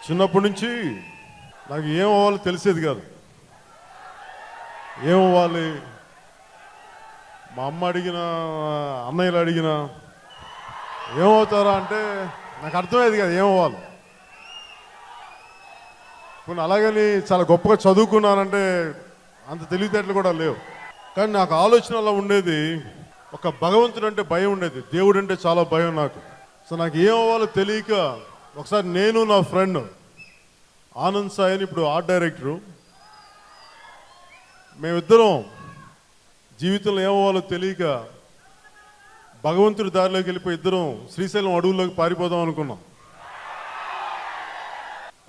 చిన్నప్పటి నుంచి నాకు ఏం అవ్వాలో తెలిసేది కాదు. ఏం అవ్వాలి? మా అమ్మ అడిగిన అన్నయ్యలు అడిగిన ఏమవుతారా అంటే నాకు అర్థమయ్యేది కాదు ఏం అవ్వాలి. కొన్ని అలాగని చాలా గొప్పగా చదువుకున్నానంటే అంత తెలివితేటలు కూడా లేవు. కానీ నాకు ఆలోచన అలా ఉండేది ఒక భగవంతుడు అంటే భయం ఉండేది దేవుడు అంటే చాలా భయం నాకు. సో నాకు ఏం అవ్వాలో తెలియక ఒకసారి నేను నా ఫ్రెండ్ ఆనంద్ సాయి అని ఇప్పుడు ఆర్ట్ డైరెక్టరు. మేమిద్దరం జీవితంలో ఏమవ్వాలో తెలియక భగవంతుడి దారిలోకి వెళ్ళిపోయి ఇద్దరం శ్రీశైలం అడవుల్లోకి పారిపోదాం అనుకున్నాం.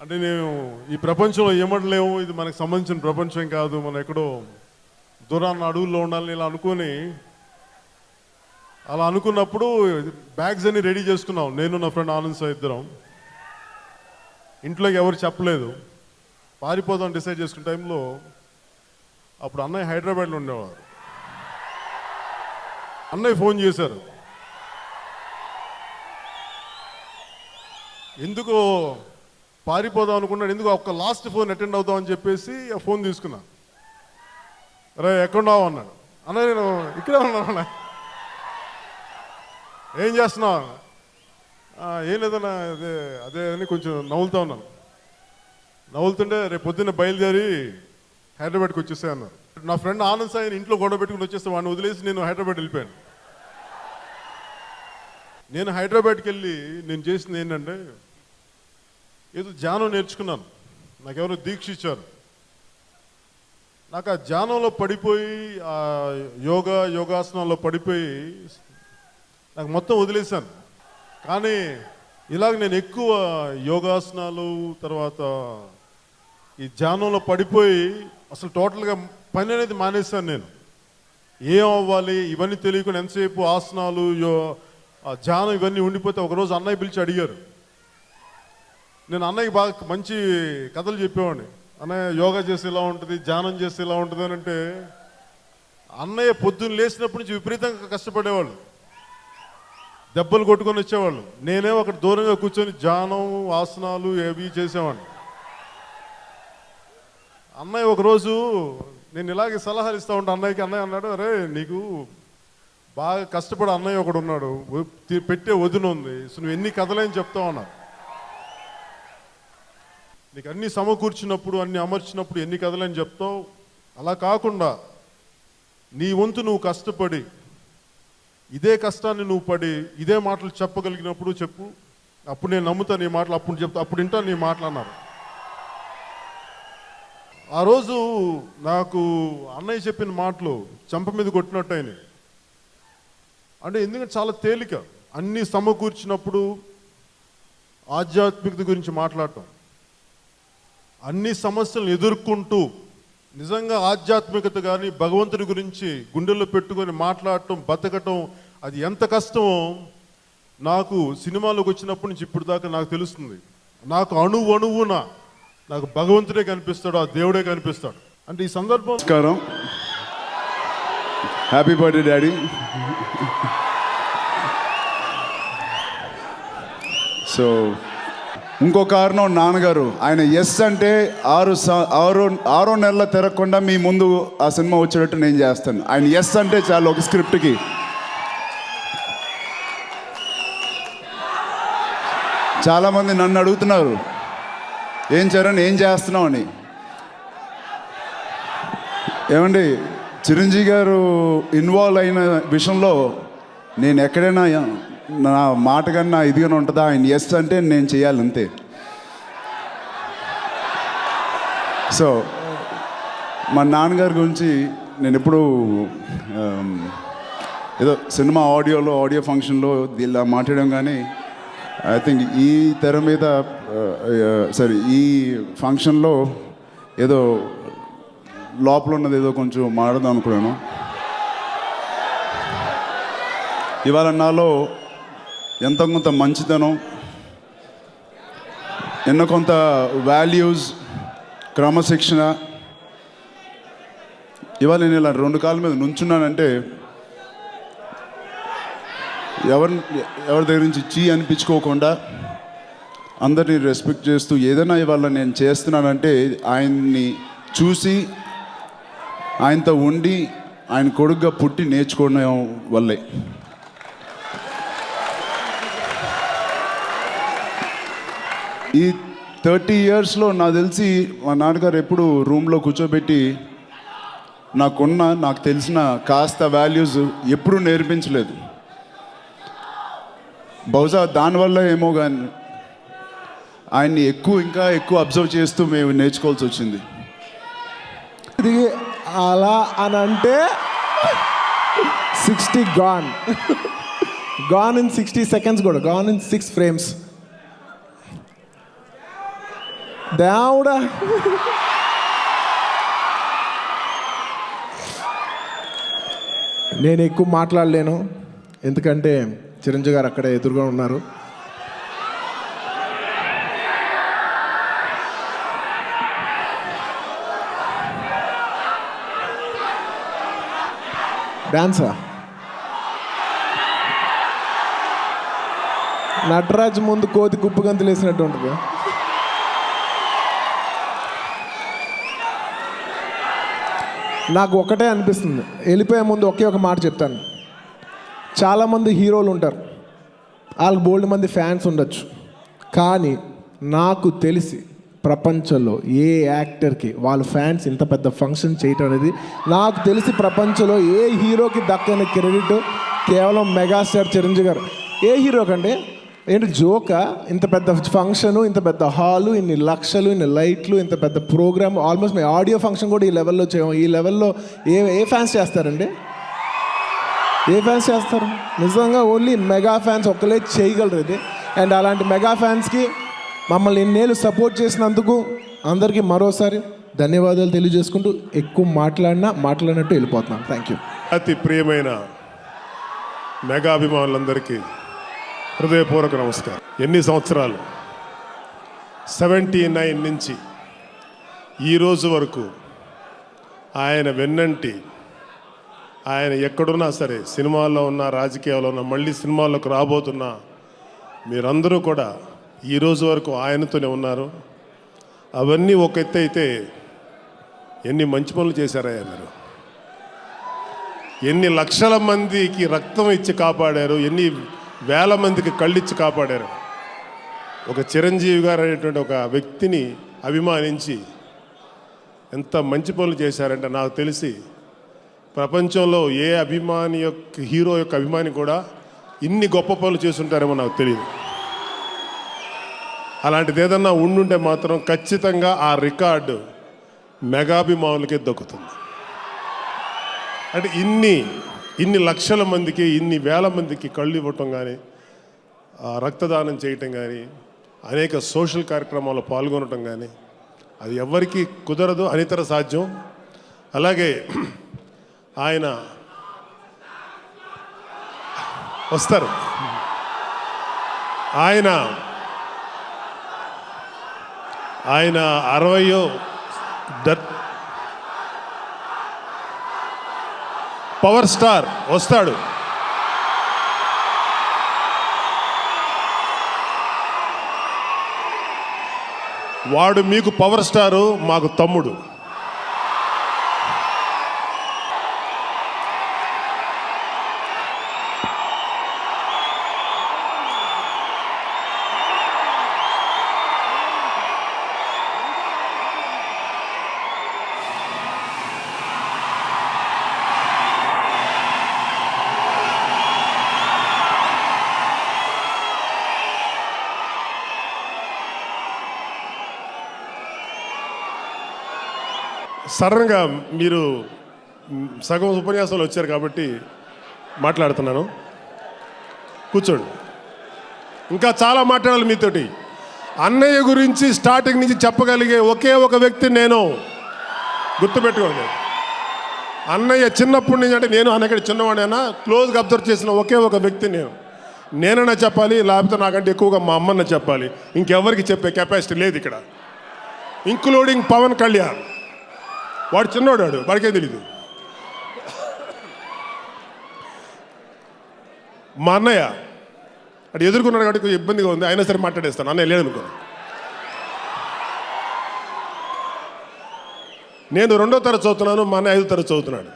అంటే నేను ఈ ప్రపంచంలో ఏమడలేము ఇది మనకు సంబంధించిన ప్రపంచం కాదు మనం ఎక్కడో దూరాన్న అడవుల్లో ఉండాలని ఇలా అనుకొని అలా అనుకున్నప్పుడు బ్యాగ్స్ అన్ని రెడీ చేసుకున్నాం. నేను నా ఫ్రెండ్ ఆనంద్ సార్ ఇద్దరం. ఇంట్లోకి ఎవరు చెప్పలేదు. పారిపోదాం డిసైడ్ చేసుకున్న టైంలో అప్పుడు అన్నయ్య హైదరాబాద్లో ఉండేవారు. అన్నయ్య ఫోన్ చేశారు. ఎందుకు పారిపోదాం అనుకున్నాడు. ఎందుకు ఒక్క లాస్ట్ ఫోన్ అటెండ్ అవుదాం అని చెప్పేసి ఆ ఫోన్ తీసుకున్నా. రే ఎక్కడున్నావు అన్నాడు. అన్న నేను ఇక్కడే ఉన్నాను అన్న ఏం చేస్తున్నావు? ఏం లేదన్నా అదే అదే అని కొంచెం నవ్వులుతా ఉన్నాను. నవ్వులుతుంటే రేపు పొద్దున్న బయలుదేరి హైదరాబాద్కి వచ్చేసా అన్నారు. నా ఫ్రెండ్ ఆనంద్ సాయిని ఇంట్లో గొడవ పెట్టుకుని వచ్చేస్తే వాడిని వదిలేసి నేను హైదరాబాద్ వెళ్ళిపోయాను. నేను హైదరాబాద్కి వెళ్ళి నేను చేసింది ఏంటంటే ఏదో ధ్యానం నేర్చుకున్నాను. నాకెవరో దీక్ష ఇచ్చారు. నాకు ఆ ధ్యానంలో పడిపోయి ఆ యోగా యోగాసనాల్లో పడిపోయి నాకు మొత్తం వదిలేశాను. కానీ ఇలాగ నేను ఎక్కువ యోగాసనాలు తర్వాత ఈ ధ్యానంలో పడిపోయి అసలు టోటల్గా పని అనేది మానేశాను నేను. ఏం అవ్వాలి ఇవన్నీ తెలియకుండా ఎంతసేపు ఆసనాలు యో ధ్యానం ఇవన్నీ ఉండిపోతే ఒకరోజు అన్నయ్య పిలిచి అడిగారు. నేను అన్నయ్యకి బాగా మంచి కథలు చెప్పేవాడిని. అన్నయ్య యోగా చేస్తే ఇలా ఉంటుంది? ధ్యానం చేస్తే ఇలా ఉంటుంది? అని అంటే అన్నయ్య పొద్దున్న లేచినప్పటి నుంచి విపరీతంగా కష్టపడేవాళ్ళు. దెబ్బలు కొట్టుకొని వచ్చేవాళ్ళు. నేనే ఒకటి దూరంగా కూర్చొని ధ్యానం ఆసనాలు ఏవి చేసేవాడిని. అన్నయ్య ఒకరోజు నేను ఇలాగే సలహాలు ఇస్తా ఉంటా అన్నయ్యకి. అన్నయ్య అన్నాడు అరే నీకు బాగా కష్టపడి అన్నయ్య ఒకడు ఉన్నాడు. పెట్టే వదిన ఉంది. సో నువ్వు ఎన్ని కథలేని చెప్తావు అన్నారు. నీకు అన్ని సమకూర్చినప్పుడు అన్ని అమర్చినప్పుడు ఎన్ని కథలని చెప్తావు? అలా కాకుండా నీ వంతు నువ్వు కష్టపడి ఇదే కష్టాన్ని నువ్వు పడి ఇదే మాటలు చెప్పగలిగినప్పుడు చెప్పు. అప్పుడు నేను నమ్ముతాను నీ మాటలు అప్పుడు చెప్తా అప్పుడు వింటాను నీ మాటలు ఆ రోజు నాకు అన్నయ్య చెప్పిన మాటలు చెంప మీద కొట్టినట్టు అయినాయి. అంటే ఎందుకంటే చాలా తేలిక. అన్ని సమకూర్చినప్పుడు ఆధ్యాత్మికత గురించి మాట్లాడటం. అన్ని సమస్యలను ఎదుర్కొంటూ నిజంగా ఆధ్యాత్మికత కానీ భగవంతుడి గురించి గుండెల్లో పెట్టుకొని మాట్లాడటం బతకటం అది ఎంత కష్టమో నాకు సినిమాలోకి వచ్చినప్పటి నుంచి ఇప్పుడు దాకా నాకు తెలుస్తుంది. నాకు అణువు అణువున నాకు భగవంతుడే కనిపిస్తాడు ఆ దేవుడే కనిపిస్తాడు. అంటే ఈ సందర్భం నమస్కారం. హ్యాపీ బర్త్డే డాడీ సో ఇంకో కారణం నాన్నగారు. ఆయన ఎస్ అంటే ఆరు స- ఆరు ఆరో నెలల తిరగకుండా మీ ముందు ఆ సినిమా వచ్చేటట్టు నేను చేస్తాను. ఆయన ఎస్ అంటే చాలా ఒక స్క్రిప్ట్కి చాలామంది నన్ను అడుగుతున్నారు ఏం చరణ్ ఏం చేస్తున్నావు? అని. ఏమండి చిరంజీవి గారు ఇన్వాల్వ్ అయిన విషయంలో నేను ఎక్కడైనా నా మాట కన్నా ఇదిగానే ఉంటుందా? ఆయన ఎస్ అంటే నేను చేయాలి అంతే. సో మా నాన్నగారి గురించి నేను ఎప్పుడు ఏదో సినిమా ఆడియోలో ఆడియో ఫంక్షన్లో ఇలా మాట్లాడడం కానీ ఐ థింక్ ఈ తెర మీద uh, uh, సారీ ఈ ఫంక్షన్లో ఏదో లోపల ఉన్నది ఏదో కొంచెం మాడదాం అనుకున్నాను. ఇవాళ నాలో ఎంత కొంత మంచితనం ఎన్నో కొంత వాల్యూస్ క్రమశిక్షణ. ఇవాళ నేను ఇలా రెండు కాళ్ళ మీద నుంచున్నానంటే ఎవరి ఎవరి దగ్గర నుంచి చీ అనిపించుకోకుండా అందరినీ రెస్పెక్ట్ చేస్తూ ఏదైనా ఇవాళ నేను చేస్తున్నానంటే ఆయన్ని చూసి ఆయనతో ఉండి ఆయన కొడుగ్గా పుట్టి నేర్చుకోవడం వల్లే. ఈ థర్టీ ఇయర్స్లో నాకు తెలిసి మా నాన్నగారు ఎప్పుడు రూమ్లో కూర్చోబెట్టి నాకున్న నాకు తెలిసిన కాస్త వాల్యూస్ ఎప్పుడూ నేర్పించలేదు. బహుశా దానివల్ల ఏమో కానీ ఆయన్ని ఎక్కువ ఇంకా ఎక్కువ అబ్జర్వ్ చేస్తూ మేము నేర్చుకోవాల్సి వచ్చింది. ఇది అలా అని అంటే sixty gone gone in sixty seconds కూడా గాన్ ఇన్ సిక్స్ ఫ్రేమ్స్ దేవుడా. నేను ఎక్కువ మాట్లాడలేను. ఎందుకంటే చిరంజీవి గారు అక్కడే ఎదురుగా ఉన్నారు. డాన్సా నటరాజ్ ముందు కోతి కుప్పు గంతులు వేసినట్టు ఉంటుంది. నాకు ఒకటే అనిపిస్తుంది. వెళ్ళిపోయే ముందు ఒకే ఒక మాట చెప్తాను. చాలామంది హీరోలు ఉంటారు. వాళ్ళకి బోల్డ్ మంది ఫ్యాన్స్ ఉండొచ్చు. కానీ నాకు తెలిసి ప్రపంచంలో ఏ యాక్టర్కి వాళ్ళ ఫ్యాన్స్ ఇంత పెద్ద ఫంక్షన్ చేయటం అనేది నాకు తెలిసి ప్రపంచంలో ఏ హీరోకి దక్కని క్రెడిట్ కేవలం మెగాస్టార్ చిరంజీవి గారు. ఏ హీరో కంటే ఏంటి జోక? ఇంత పెద్ద ఫంక్షను ఇంత పెద్ద హాలు ఇన్ని లక్షలు ఇన్ని లైట్లు ఇంత పెద్ద ప్రోగ్రామ్ ఆల్మోస్ట్ మీ ఆడియో ఫంక్షన్ కూడా ఈ లెవెల్లో చేయము ఈ లెవెల్లో ఏ ఏ ఫ్యాన్స్ చేస్తారండి? ఏ ఫ్యాన్స్ చేస్తారు? నిజంగా ఓన్లీ మెగా ఫ్యాన్స్ ఒక్కలే చేయగలరు ఇది అండ్ అలాంటి మెగా ఫ్యాన్స్కి మమ్మల్ని ఇన్నేళ్ళు సపోర్ట్ చేసినందుకు అందరికీ మరోసారి ధన్యవాదాలు తెలియజేసుకుంటూ ఎక్కువ మాట్లాడినా మాట్లాడినట్టు వెళ్ళిపోతున్నాం. థ్యాంక్ యూ అతి ప్రియమైన మెగా అభిమానులందరికీ హృదయపూర్వక నమస్కారం. ఎన్ని సంవత్సరాలు? సెవెంటీ నైన్ నుంచి ఈ రోజు వరకు ఆయన వెన్నంటి ఆయన ఎక్కడున్నా సరే సినిమాల్లో ఉన్న రాజకీయాల్లో ఉన్న మళ్ళీ సినిమాల్లోకి రాబోతున్నా మీరందరూ కూడా ఈ రోజు వరకు ఆయనతోనే ఉన్నారు. అవన్నీ ఒక ఎత్తు అయితే ఎన్ని మంచి పనులు చేశారయ్యా మీరు? ఎన్ని లక్షల మందికి రక్తం ఇచ్చి కాపాడారు ఎన్ని వేల మందికి కళ్ళిచ్చి కాపాడారు. ఒక చిరంజీవి గారు అనేటువంటి ఒక వ్యక్తిని అభిమానించి ఎంత మంచి పనులు చేశారంటే నాకు తెలిసి ప్రపంచంలో ఏ అభిమాని యొక్క హీరో యొక్క అభిమాని కూడా ఇన్ని గొప్ప పనులు చేస్తుంటారేమో నాకు తెలియదు అలాంటిది ఏదన్నా ఉండుంటే మాత్రం ఖచ్చితంగా ఆ రికార్డు మెగాభిమానులకే దక్కుతుంది. అంటే ఇన్ని ఇన్ని లక్షల మందికి ఇన్ని వేల మందికి కళ్ళు ఇవ్వటం కానీ ఆ రక్తదానం చేయటం కానీ అనేక సోషల్ కార్యక్రమాల్లో పాల్గొనటం కానీ అది ఎవరికి కుదరదు అనితర సాధ్యం. అలాగే ఆయన వస్తారు. ఆయన ఆయన అరవయో దర్ పవర్ స్టార్ వస్తాడు. వాడు మీకు పవర్ స్టారు మాకు తమ్ముడు. సడన్గా మీరు సగం ఉపన్యాసంలో వచ్చారు కాబట్టి మాట్లాడుతున్నాను. కూర్చోండి. ఇంకా చాలా మాట్లాడాలి మీతోటి. అన్నయ్య గురించి స్టార్టింగ్ నుంచి చెప్పగలిగే ఒకే ఒక వ్యక్తి నేను. గుర్తుపెట్టుకోండి. అన్నయ్య చిన్నప్పటి నుంచి అంటే నేను అన్నయ్య చిన్నవాడైనా క్లోజ్గా అబ్జర్వ్ చేసిన ఒకే ఒక వ్యక్తి నేను. నేనైనా చెప్పాలి లేకపోతే నాకంటే ఎక్కువగా మా అమ్మన్న చెప్పాలి. ఇంకెవరికి చెప్పే కెపాసిటీ లేదు ఇక్కడ. ఇంక్లూడింగ్ పవన్ కళ్యాణ్. వాడు చిన్నోడు వాడు వాడికే తెలీదు. మా అన్నయ్య అటు ఎదుర్కొన్నాడు కాబట్టి కొంచెం ఇబ్బందిగా ఉంది అయినా సరే మాట్లాడేస్తాను. అన్నయ్య లేదనుకో నేను రెండో తరగతి చదువుతున్నాను మా అన్నయ్య ఐదో తరగతి చదువుతున్నాడు.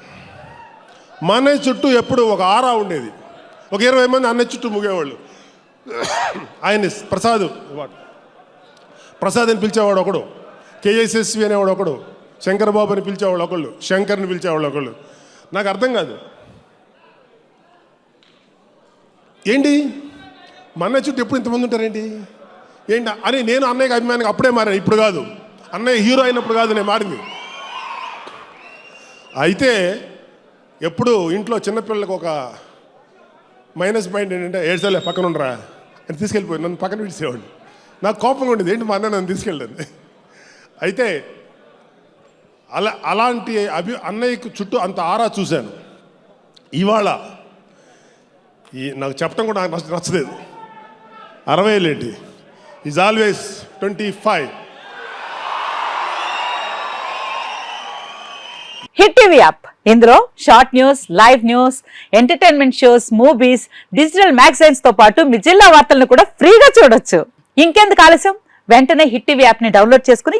మా అన్నయ్య చుట్టూ ఎప్పుడు ఒక ఆరా ఉండేది. ఒక ఇరవై మంది అన్నయ్య చుట్టూ ముగేవాళ్ళు. ఆయన ప్రసాద్ వాడు. ప్రసాద్ అని పిలిచేవాడు ఒకడు. కేఎస్ఎస్వి అనేవాడు ఒకడు. శంకర్ బాబు అని పిలిచేవాళ్ళు ఒకళ్ళు శంకర్ని పిలిచేవాళ్ళు ఒకళ్ళు. నాకు అర్థం కాదు. ఏంటి? మా చుట్టూ ఎప్పుడు ఇంతమంది ఉంటారేంటి? ఏంటి? అని నేను అన్నయ్యకి అభిమానికి అప్పుడే మారాను ఇప్పుడు కాదు. అన్నయ్య హీరో అయినప్పుడు కాదు నేను మారింది. అయితే ఎప్పుడు ఇంట్లో చిన్నపిల్లలకు ఒక మైనస్ పాయింట్ ఏంటంటే ఏడ్చలే పక్కన ఉండరా? అని తీసుకెళ్ళిపోయి నన్ను పక్కన విడిచేవాడు నాకు కోపంగా ఉండేది ఏంటి మా అన్న నన్ను తీసుకెళ్ళండి అయితే అలా అలాంటి అభి అన్నయ్యకు చుట్టూ అంత ఆరా చూశాను. ఇవాళ ఈ నాకు చెప్పడం కూడా నాకు నచ్చలేదు. అరవై లేటి is always twenty five hit TV app. ఇందులో short news live news entertainment shows movies digital మ్యాగజైన్స్తో పాటు మీ జిల్లా వార్తలను కూడా ఫ్రీగా చూడొచ్చు. ఇంకెందుకు ఆలస్యం? వెంటనే హిట్ టీవీ యాప్ని డౌన్లోడ్ చేసుకుని